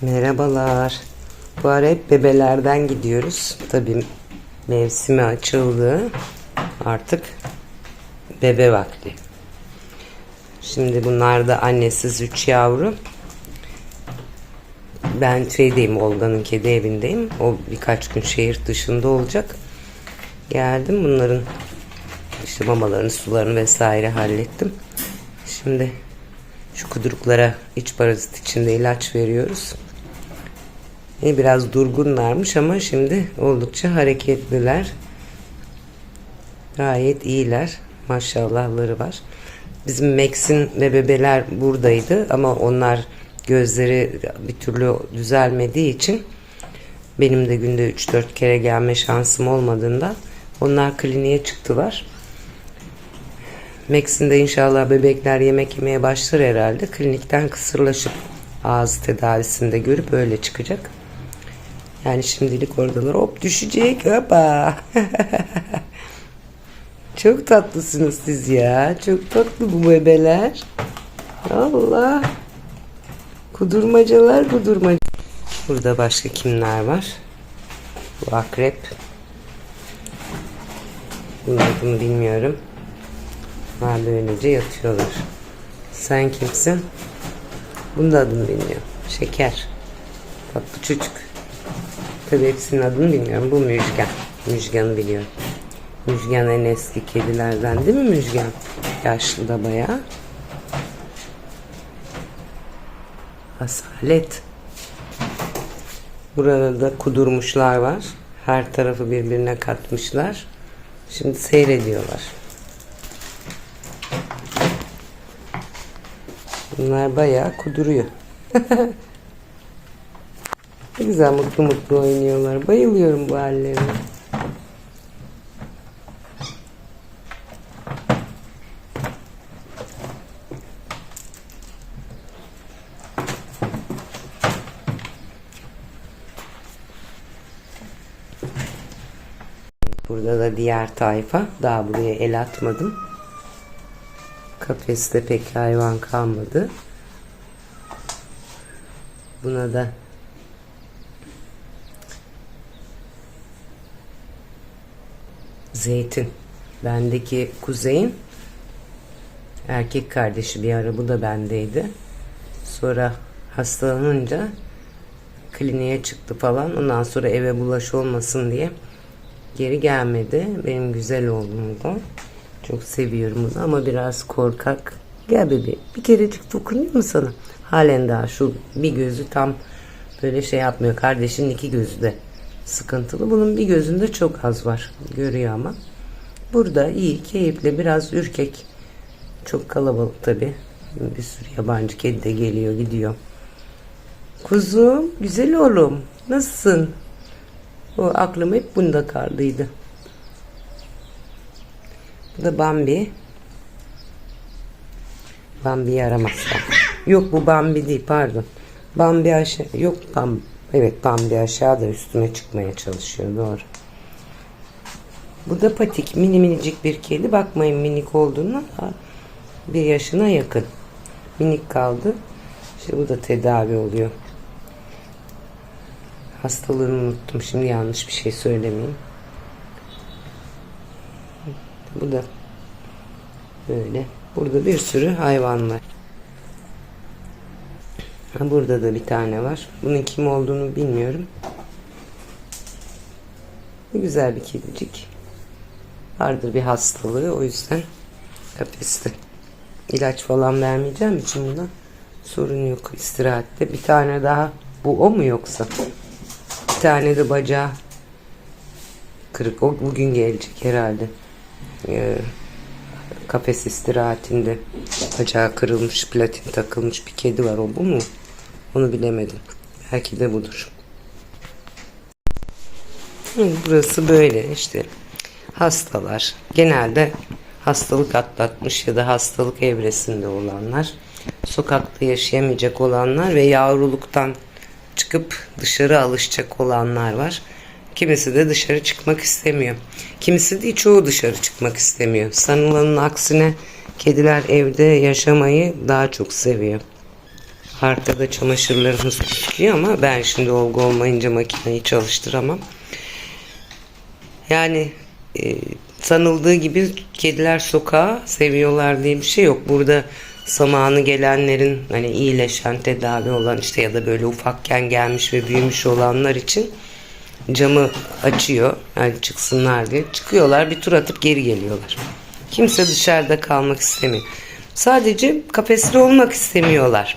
Merhabalar. Bu ara hep bebelerden gidiyoruz. Tabii mevsimi açıldı. Artık bebe vakti. Şimdi bunlar da annesiz üç yavru. Ben şeydeyim, Olga'nın kedi evindeyim. O birkaç gün şehir dışında olacak. Geldim bunların işte mamalarını, sularını vesaire hallettim. Şimdi şu kuduruklara iç parazit içinde ilaç veriyoruz. E, biraz durgunlarmış ama şimdi oldukça hareketliler. Gayet iyiler. Maşallahları var. Bizim Max'in ve bebeler buradaydı ama onlar gözleri bir türlü düzelmediği için benim de günde 3-4 kere gelme şansım olmadığında onlar kliniğe çıktılar. Max'in de inşallah bebekler yemek yemeye başlar herhalde. Klinikten kısırlaşıp ağız tedavisinde görüp öyle çıkacak. Yani şimdilik oradalar hop düşecek hoppa. Çok tatlısınız siz ya. Çok tatlı bu bebeler. Allah. Kudurmacalar kudurmaca. Burada başka kimler var? Bu akrep. Bunun adını bilmiyorum. Böylece yatıyorlar. Sen kimsin? Bunun da adını bilmiyorum. Şeker. Tatlı çocuk. Tabii hepsinin adını bilmiyorum. Bu Müjgan. Müjgan'ı biliyorum. Müjgan en eski kedilerden değil mi Müjgan? Yaşlı da bayağı. Asalet. Burada da kudurmuşlar var. Her tarafı birbirine katmışlar. Şimdi seyrediyorlar. Bunlar bayağı kuduruyor. ne güzel mutlu mutlu oynuyorlar. Bayılıyorum bu hallerine. Burada da diğer tayfa. Daha buraya el atmadım. Kafeste pek hayvan kalmadı. Buna da zeytin. Bendeki kuzeyin erkek kardeşi bir ara bu da bendeydi. Sonra hastalanınca kliniğe çıktı falan. Ondan sonra eve bulaş olmasın diye geri gelmedi. Benim güzel oğlum da. Çok seviyorum bunu ama biraz korkak. Gel bebeğim. Bir kerecik dokunuyor mu sana? Halen daha şu bir gözü tam böyle şey yapmıyor. Kardeşinin iki gözü de sıkıntılı. Bunun bir gözünde çok az var. Görüyor ama. Burada iyi, keyifli, biraz ürkek. Çok kalabalık tabi. Bir sürü yabancı kedi de geliyor, gidiyor. Kuzum, güzel oğlum. Nasılsın? O aklım hep bunda kaldıydı. Bu da Bambi. Bambi yaramazlar. Yok bu Bambi değil pardon. Bambi aşağı yok Bambi. Evet Bambi aşağıda üstüme çıkmaya çalışıyor doğru. Bu da patik mini minicik bir kedi. Bakmayın minik olduğuna bir yaşına yakın. Minik kaldı. İşte bu da tedavi oluyor. Hastalığını unuttum. Şimdi yanlış bir şey söylemeyeyim. Bu da böyle. Burada bir sürü hayvan var. Burada da bir tane var. Bunun kim olduğunu bilmiyorum. Ne güzel bir kedicik. Vardır bir hastalığı o yüzden kafeste. İlaç falan vermeyeceğim için buna sorun yok istirahatte. Bir tane daha bu o mu yoksa? Bir tane de bacağı kırık. O bugün gelecek herhalde. Ee, kafes istirahatinde bacağı kırılmış, platin takılmış bir kedi var. O bu mu? Onu bilemedim. Belki de budur. Burası böyle işte. Hastalar. Genelde hastalık atlatmış ya da hastalık evresinde olanlar. Sokakta yaşayamayacak olanlar ve yavruluktan çıkıp dışarı alışacak olanlar var. Kimisi de dışarı çıkmak istemiyor. Kimisi de çoğu dışarı çıkmak istemiyor. Sanılanın aksine kediler evde yaşamayı daha çok seviyor. Arkada çamaşırlarımız gözüküyor ama ben şimdi olgu olmayınca makineyi çalıştıramam. Yani e, sanıldığı gibi kediler sokağı seviyorlar diye bir şey yok. Burada zamanı gelenlerin hani iyileşen tedavi olan işte ya da böyle ufakken gelmiş ve büyümüş olanlar için camı açıyor. Yani çıksınlar diye. Çıkıyorlar bir tur atıp geri geliyorlar. Kimse dışarıda kalmak istemiyor. Sadece kafesli olmak istemiyorlar.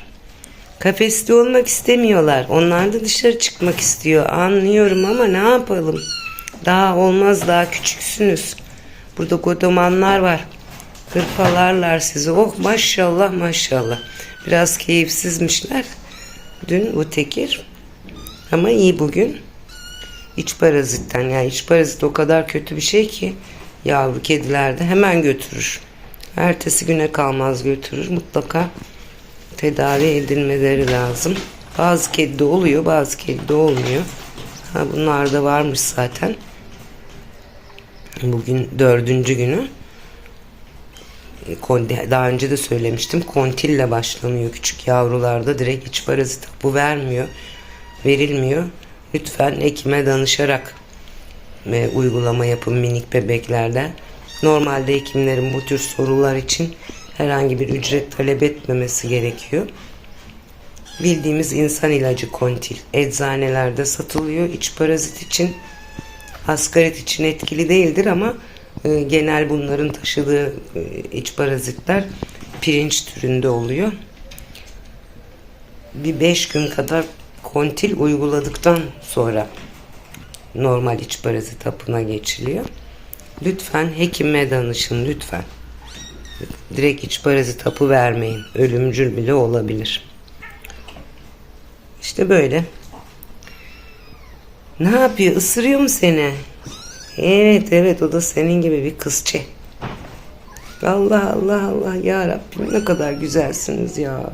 Kafeste olmak istemiyorlar. Onlar da dışarı çıkmak istiyor. Anlıyorum ama ne yapalım? Daha olmaz daha küçüksünüz. Burada godomanlar var. Hırpalarlar sizi. Oh maşallah maşallah. Biraz keyifsizmişler. Dün bu tekir. Ama iyi bugün. İç parazitten yani iç parazit o kadar kötü bir şey ki yavru kedilerde hemen götürür. Ertesi güne kalmaz götürür. Mutlaka tedavi edilmeleri lazım. Bazı kedide oluyor, bazı kedide olmuyor. Ha, bunlar da varmış zaten. Bugün dördüncü günü. Daha önce de söylemiştim. Kontille başlanıyor küçük yavrularda. Direkt iç parazit bu vermiyor. Verilmiyor. Lütfen hekime danışarak e, uygulama yapın minik bebeklerde. Normalde hekimlerin bu tür sorular için herhangi bir ücret talep etmemesi gerekiyor. Bildiğimiz insan ilacı kontil eczanelerde satılıyor iç parazit için. Asgarit için etkili değildir ama e, genel bunların taşıdığı e, iç parazitler pirinç türünde oluyor. Bir 5 gün kadar kontil uyguladıktan sonra normal iç parazit hapına geçiliyor. Lütfen hekime danışın lütfen. Direkt iç parazit hapı vermeyin. Ölümcül bile olabilir. İşte böyle. Ne yapıyor? Isırıyor mu seni? Evet evet o da senin gibi bir kızçe. Allah Allah Allah ya Rabbim ne kadar güzelsiniz ya.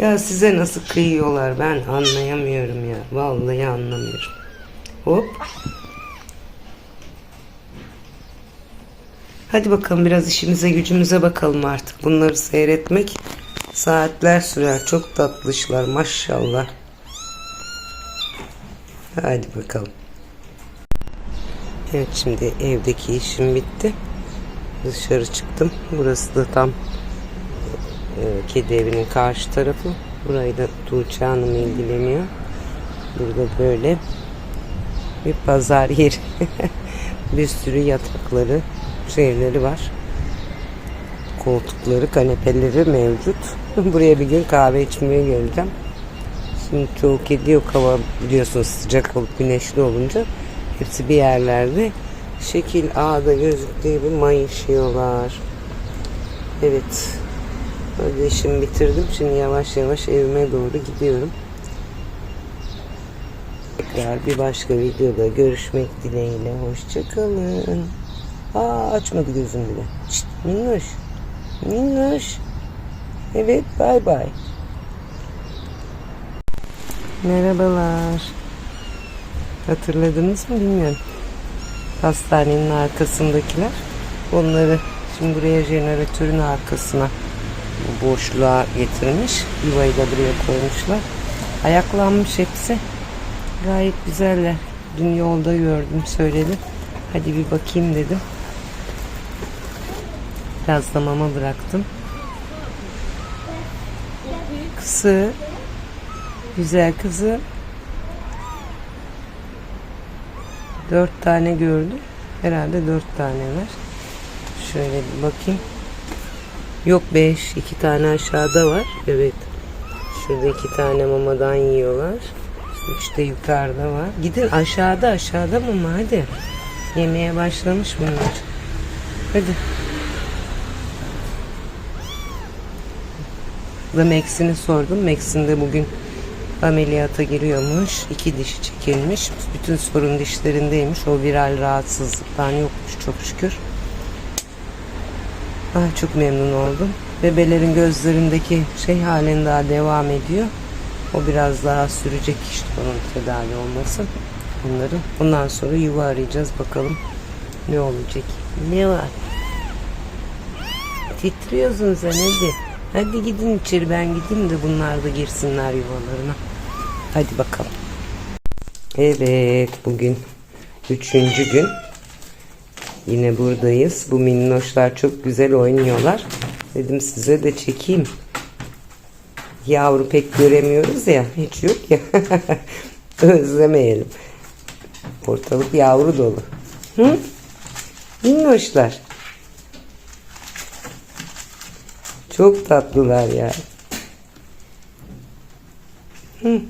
Ya size nasıl kıyıyorlar ben anlayamıyorum ya. Vallahi anlamıyorum. Hop. Hadi bakalım biraz işimize gücümüze bakalım artık. Bunları seyretmek saatler sürer. Çok tatlışlar maşallah. Hadi bakalım. Evet şimdi evdeki işim bitti. Dışarı çıktım. Burası da tam e, kedi evinin karşı tarafı. Burayı da Tuğçe Hanım ilgileniyor. Burada böyle bir pazar yeri. bir sürü yatakları, şeyleri var. Koltukları, kanepeleri mevcut. Buraya bir gün kahve içmeye geleceğim. Şimdi çoğu kedi yok hava biliyorsunuz sıcak olup güneşli olunca hepsi bir yerlerde şekil ağda gözüktüğü gibi mayışıyorlar. Evet. Öyle işimi bitirdim. Şimdi yavaş yavaş evime doğru gidiyorum. Tekrar bir başka videoda görüşmek dileğiyle. Hoşçakalın. Aa açmadı gözüm bile. Şşt, minnoş. Minnoş. Evet bay bay. Merhabalar. Hatırladınız mı bilmiyorum. Hastanenin arkasındakiler. Onları şimdi buraya jeneratörün arkasına boşluğa getirmiş. Yuvayı da buraya koymuşlar. Ayaklanmış hepsi. Gayet güzeller. Dün yolda gördüm söyledi. Hadi bir bakayım dedim. Biraz da mama bıraktım. Kızı. Güzel kızı. Dört tane gördüm. Herhalde dört tane var. Şöyle bir bakayım. Yok beş. iki tane aşağıda var. Evet. Şurada iki tane mamadan yiyorlar. Üç de yukarıda var. Gidin aşağıda aşağıda mama hadi. Yemeye başlamış bunlar. Hadi. Da Max'ini sordum. Max'in de bugün ameliyata giriyormuş. İki dişi çekilmiş. Bütün sorun dişlerindeymiş. O viral rahatsızlıktan yokmuş çok şükür. Ah, çok memnun oldum. Bebelerin gözlerindeki şey halen daha devam ediyor. O biraz daha sürecek işte onun tedavi olması. Bunların. Bundan sonra yuva arayacağız bakalım ne olacak. Ne var? Titriyorsun sen hadi. Hadi gidin içeri ben gideyim de bunlar da girsinler yuvalarına. Hadi bakalım. Evet bugün üçüncü gün. Yine buradayız. Bu minnoşlar çok güzel oynuyorlar. Dedim size de çekeyim. Yavru pek göremiyoruz ya. Hiç yok ya. Özlemeyelim. Ortalık yavru dolu. Hı? Minnoşlar. Çok tatlılar ya. Hı.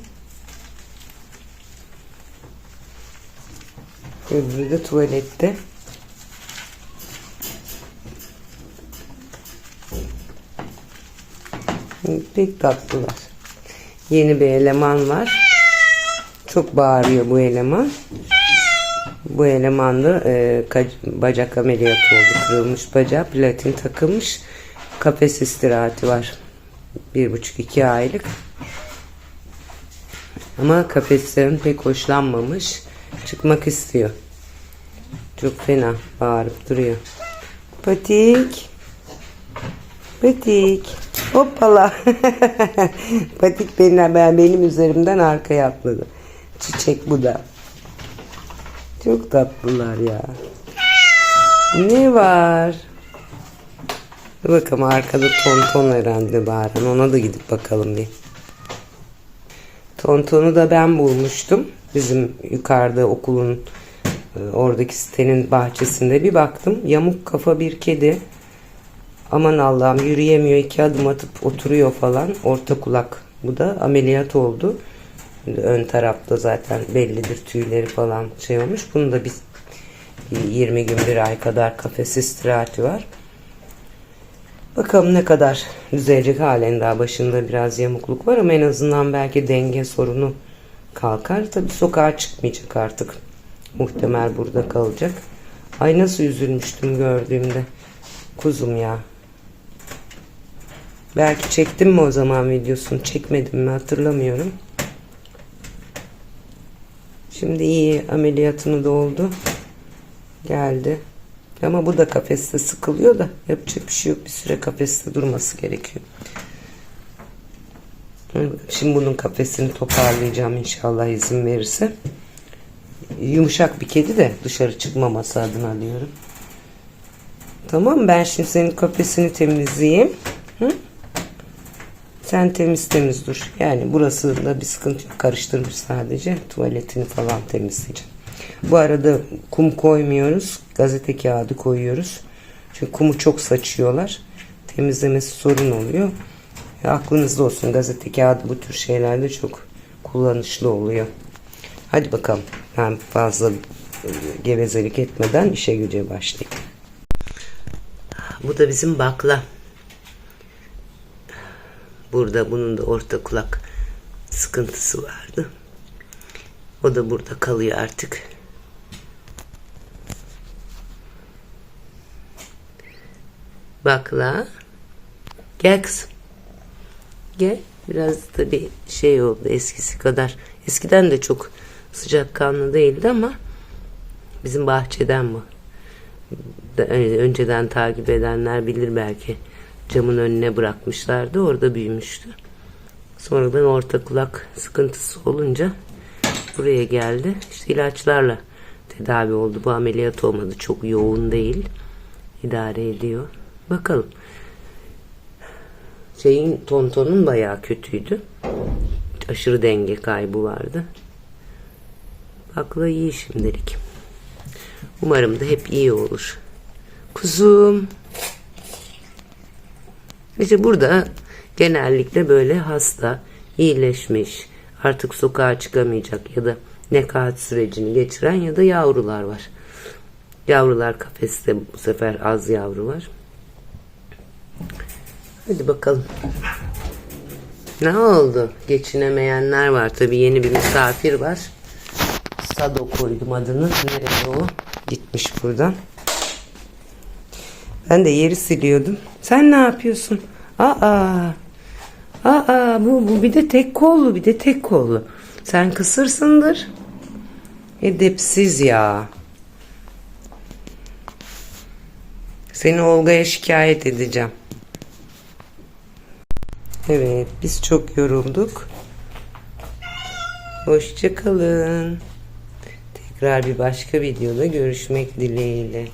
Öbürü de tuvalette. Pek tatlılar. Yeni bir eleman var. Çok bağırıyor bu eleman. Bu eleman da e, bacak ameliyatı oldu. Kırılmış bacağı, platin takılmış. Kafes istirahati var. Bir buçuk iki aylık. Ama kafesten pek hoşlanmamış. Çıkmak istiyor. Çok fena bağırıp duruyor. Patik. Patik. Hoppala. Patik benim, ben, benim üzerimden arkaya atladı. Çiçek bu da. Çok tatlılar ya. Ne var? Dur bakalım arkada tonton herhalde bağıran. Ona da gidip bakalım bir. Tontonu da ben bulmuştum. Bizim yukarıda okulun e, oradaki sitenin bahçesinde bir baktım. Yamuk kafa bir kedi. Aman Allah'ım yürüyemiyor. iki adım atıp oturuyor falan. Orta kulak. Bu da ameliyat oldu. Ön tarafta zaten bellidir tüyleri falan şey olmuş. Bunu da bir 20 gün bir ay kadar kafes istirahati var. Bakalım ne kadar düzelecek halen daha başında biraz yamukluk var ama en azından belki denge sorunu kalkar. Tabii sokağa çıkmayacak artık. Muhtemel burada kalacak. Ay nasıl üzülmüştüm gördüğümde. Kuzum ya. Belki çektim mi o zaman videosunu çekmedim mi hatırlamıyorum. Şimdi iyi ameliyatını da oldu. Geldi. Ama bu da kafeste sıkılıyor da yapacak bir şey yok. Bir süre kafeste durması gerekiyor. Şimdi bunun kafesini toparlayacağım inşallah izin verirse. Yumuşak bir kedi de dışarı çıkmaması adına diyorum. Tamam ben şimdi senin kafesini temizleyeyim. Hı? Sen temiz temiz dur. Yani burası da bir sıkıntı yok. Karıştırmış sadece. Tuvaletini falan temizleyeceğim. Bu arada kum koymuyoruz. Gazete kağıdı koyuyoruz. Çünkü kumu çok saçıyorlar. Temizlemesi sorun oluyor. E, aklınızda olsun gazete kağıdı bu tür şeylerde çok kullanışlı oluyor. Hadi bakalım. Ben fazla e, gevezelik etmeden işe güce başlayayım. Bu da bizim bakla. Burada bunun da orta kulak sıkıntısı vardı. O da burada kalıyor artık. Bakla. Gel kızım. Gel. Biraz da bir şey oldu eskisi kadar. Eskiden de çok sıcakkanlı değildi ama bizim bahçeden bu. Da- Önceden takip edenler bilir belki. Camın önüne bırakmışlardı. Orada büyümüştü. Sonradan orta kulak sıkıntısı olunca buraya geldi. İşte ilaçlarla tedavi oldu. Bu ameliyat olmadı. Çok yoğun değil. İdare ediyor. Bakalım. Şeyin tontonun bayağı kötüydü. Aşırı denge kaybı vardı. Bakla iyi şimdilik. Umarım da hep iyi olur. Kuzum. İşte burada genellikle böyle hasta, iyileşmiş, artık sokağa çıkamayacak ya da nekat sürecini geçiren ya da yavrular var. Yavrular kafeste bu sefer az yavru var. Hadi bakalım. Ne oldu? Geçinemeyenler var. Tabii yeni bir misafir var. Sado koydum adını. Nereye o? Gitmiş buradan. Ben de yeri siliyordum. Sen ne yapıyorsun? Aa. Aa bu, bu bir de tek kollu bir de tek kollu. Sen kısırsındır. Edepsiz ya. Seni Olga'ya şikayet edeceğim. Evet, biz çok yorulduk. Hoşça kalın. Tekrar bir başka videoda görüşmek dileğiyle.